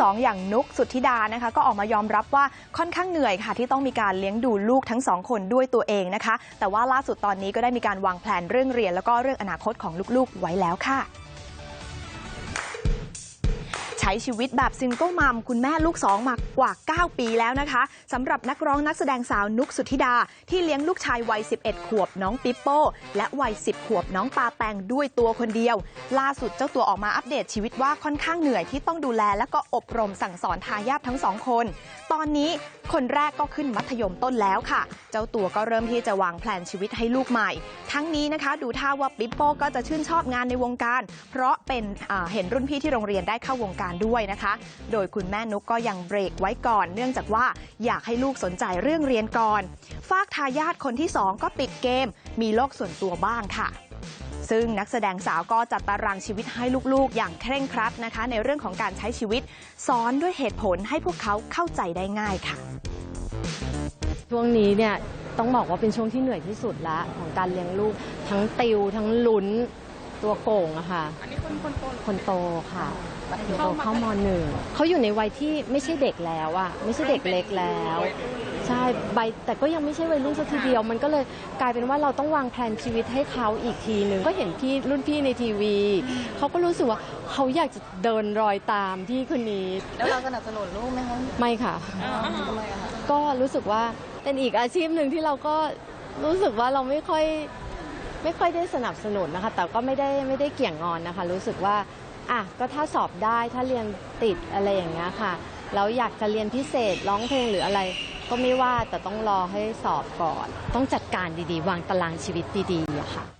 สองอย่างนุกสุธิดานะคะ ก็ออกมายอมรับว่าค่อนข้างเหนื่อยค่ะ ที่ต้องมีการเลี้ยงดูลูกทั้งสองคนด้วยตัวเองนะคะ แต่ว่าล่าสุดตอนนี้ก็ได้มีการวางแผนเรื่องเรียนแล้วก็เรื่องอนาคตของลูกๆไว้แล้วค่ะ ใช้ชีวิตแบบซิงเกิลมัมคุณแม่ลูกสองมากว่า 9 ปีแล้วนะคะสำหรับนักร้องนักแสดงสาวนุกสุธิดา ที่เลี้ยงลูกชายวัย 11 ขวบน้องปิปโป้ และวัย 10 ขวบน้องปาแปงด้วยตัวคนเดียว ล่าสุดเจ้าตัวออกมาอัปเดตชีวิตว่าค่อนข้างเหนื่อยที่ต้องดูแล และก็อบรมสั่งสอนทายาททั้งสองคน ตอนนี้คนแรกก็ขึ้นมัธยมต้นแล้วค่ะ เจ้าตัวก็เริ่มที่จะวางแผนชีวิตให้ลูกใหม่ ทั้งนี้นะคะดูท่าว่าปิปโป้ก็จะชื่นชอบงานในวงการ เพราะเป็นเห็นรุ่นพี่ที่โรงเรียนได้เข้าวงการด้วยนะคะ โดยคุณแม่นุกก็ยังเบรกไว้ก่อน เนื่องจากว่าอยากให้ลูกสนใจเรื่องเรียนก่อนฝากทายาทคนที่สองก็ติดเกม มีโลกส่วนตัวบ้างค่ะซึ่งนักแสดงสาวก็จัดตารางชีวิตให้ลูกๆ อย่างเคร่งครัดนะคะ ในเรื่องของการใช้ชีวิต สอนด้วยเหตุผลให้พวกเขาเข้าใจได้ง่ายค่ะ ช่วงนี้เนี่ยต้องบอกว่าเป็นช่วงที่เหนื่อยที่สุดละของการเลี้ยงลูก ทั้งติวทั้งลุ้น ตัวโก่งอะค่ะ อันนี้คนคนโตคนโตค่ะคนโตเข้ามหนึ่งเขาอยู่ในวัยที่ไม่ใช่เด็กแล้วอะไม่ใช่เด็กเล็กแล้ว ใช่ใบแต่ก็ยังไม่ใช่วัยรุ่นสักทีเดียว มันก็เลยกลายเป็นว่าเราต้องวางแผนชีวิตให้เขาอีกทีหนึ่งก็เห็นพี่รุ่นพี่ในทีวีเขาก็รู้สึกว่าเขาอยากจะเดินรอยตามพี่คนนี้แล้วเราสนับสนุนลูกไหมคะไม่ค่ะทำไมอะคะก็รู้สึกว่าเป็นอีกอาชีพหนึ่งที่เราก็รู้สึกว่าเราไม่ค่อย ไม่ค่อยได้สนับสนุนนะคะ แต่ก็ไม่ได้ไม่ได้เกี่ยงงอนนะคะ รู้สึกว่าอะก็ถ้าสอบได้ถ้าเรียนติดอะไรอย่างเงี้ยค่ะแล้วอยากจะเรียนพิเศษร้องเพลงหรืออะไร ก็ไม่ว่าแต่ต้องรอให้สอบก่อน ต้องจัดการดีๆ วางตารางชีวิตดีๆอะค่ะ